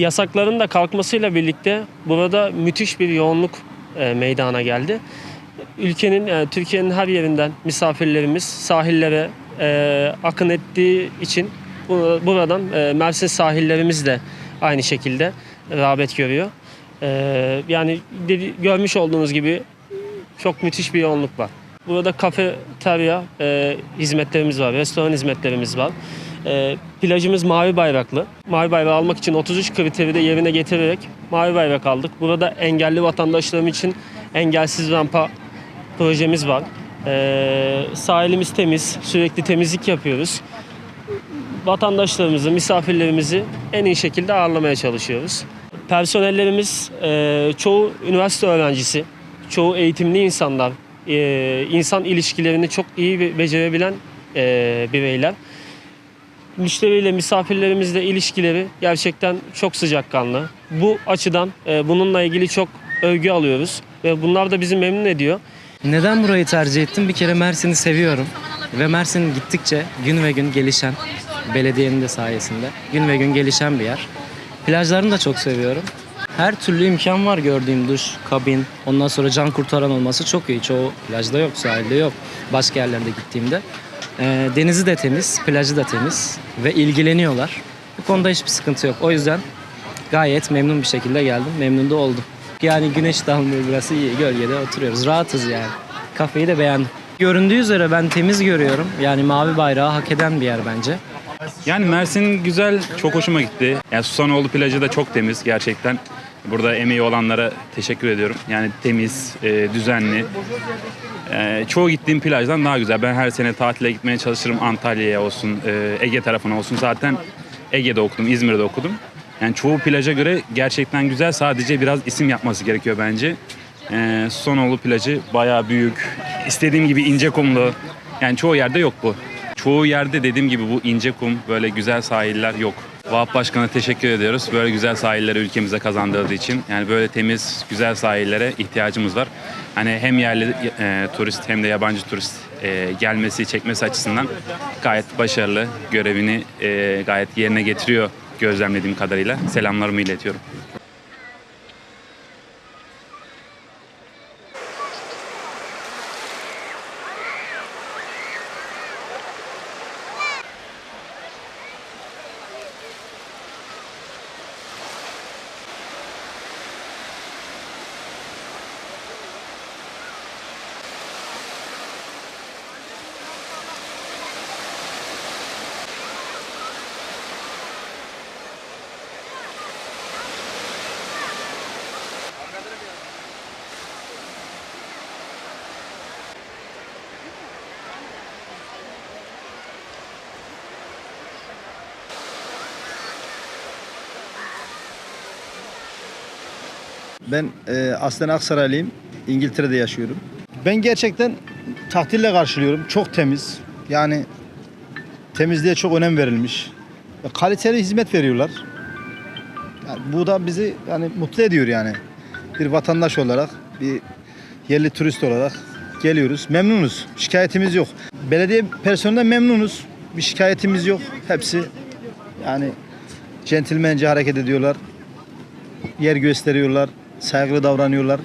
Yasakların da kalkmasıyla birlikte burada müthiş bir yoğunluk e, meydana geldi. Ülkenin, e, Türkiye'nin her yerinden misafirlerimiz sahillere e, akın ettiği için bu- buradan Mersin sahillerimiz de aynı şekilde rağbet görüyor. Yani dedi, görmüş olduğunuz gibi çok müthiş bir yoğunluk var. Burada kafeterya e, hizmetlerimiz var, restoran hizmetlerimiz var. E, plajımız mavi bayraklı. Mavi bayrağı almak için 33 kriteri de yerine getirerek mavi bayrak aldık. Burada engelli vatandaşlarım için engelsiz rampa projemiz var. E, sahilimiz temiz, sürekli temizlik yapıyoruz. Vatandaşlarımızı, misafirlerimizi en iyi şekilde ağırlamaya çalışıyoruz. Personellerimiz e, çoğu üniversite öğrencisi, çoğu eğitimli insanlar, e, insan ilişkilerini çok iyi becerebilen e, bireyler. Müşteriyle, misafirlerimizle ilişkileri gerçekten çok sıcakkanlı. Bu açıdan e, bununla ilgili çok övgü alıyoruz ve bunlar da bizi memnun ediyor. Neden burayı tercih ettim? Bir kere Mersin'i seviyorum. Ve Mersin gittikçe gün ve gün gelişen, belediyenin de sayesinde gün ve gün gelişen bir yer. Plajlarını da çok seviyorum. Her türlü imkan var gördüğüm duş, kabin, ondan sonra can kurtaran olması çok iyi. Çoğu plajda yok, sahilde yok. Başka yerlerde gittiğimde. Ee, denizi de temiz, plajı da temiz ve ilgileniyorlar. Bu konuda hiçbir sıkıntı yok. O yüzden gayet memnun bir şekilde geldim. Memnun da oldum. Yani güneş dalmıyor burası iyi. Gölgede oturuyoruz. Rahatız yani. Kafeyi de beğendim. Göründüğü üzere ben temiz görüyorum. Yani mavi bayrağı hak eden bir yer bence. Yani Mersin güzel, çok hoşuma gitti. Yani Susanoğlu plajı da çok temiz gerçekten. Burada emeği olanlara teşekkür ediyorum. Yani temiz, e, düzenli. E, çoğu gittiğim plajdan daha güzel. Ben her sene tatile gitmeye çalışırım. Antalya'ya olsun, e, Ege tarafına olsun. Zaten Ege'de okudum, İzmir'de okudum. Yani çoğu plaja göre gerçekten güzel. Sadece biraz isim yapması gerekiyor bence. E, Susanoğlu plajı bayağı büyük. İstediğim gibi ince kumlu. Yani çoğu yerde yok bu. Çoğu yerde dediğim gibi bu ince kum, böyle güzel sahiller yok. Vahap Başkan'a teşekkür ediyoruz. Böyle güzel sahilleri ülkemize kazandırdığı için. Yani böyle temiz, güzel sahillere ihtiyacımız var. Hani hem yerli e, turist hem de yabancı turist e, gelmesi, çekmesi açısından gayet başarılı. Görevini e, gayet yerine getiriyor gözlemlediğim kadarıyla. Selamlarımı iletiyorum. Ben e, aslen Aksaraylıyım. İngiltere'de yaşıyorum. Ben gerçekten takdirle karşılıyorum. Çok temiz. Yani temizliğe çok önem verilmiş. Ve Kaliteli hizmet veriyorlar. Yani bu da bizi yani mutlu ediyor yani. Bir vatandaş olarak, bir yerli turist olarak geliyoruz. Memnunuz. Şikayetimiz yok. Belediye personelinden memnunuz. Bir şikayetimiz yok. Hepsi yani centilmence hareket ediyorlar. Yer gösteriyorlar. Saygılı davranıyorlar.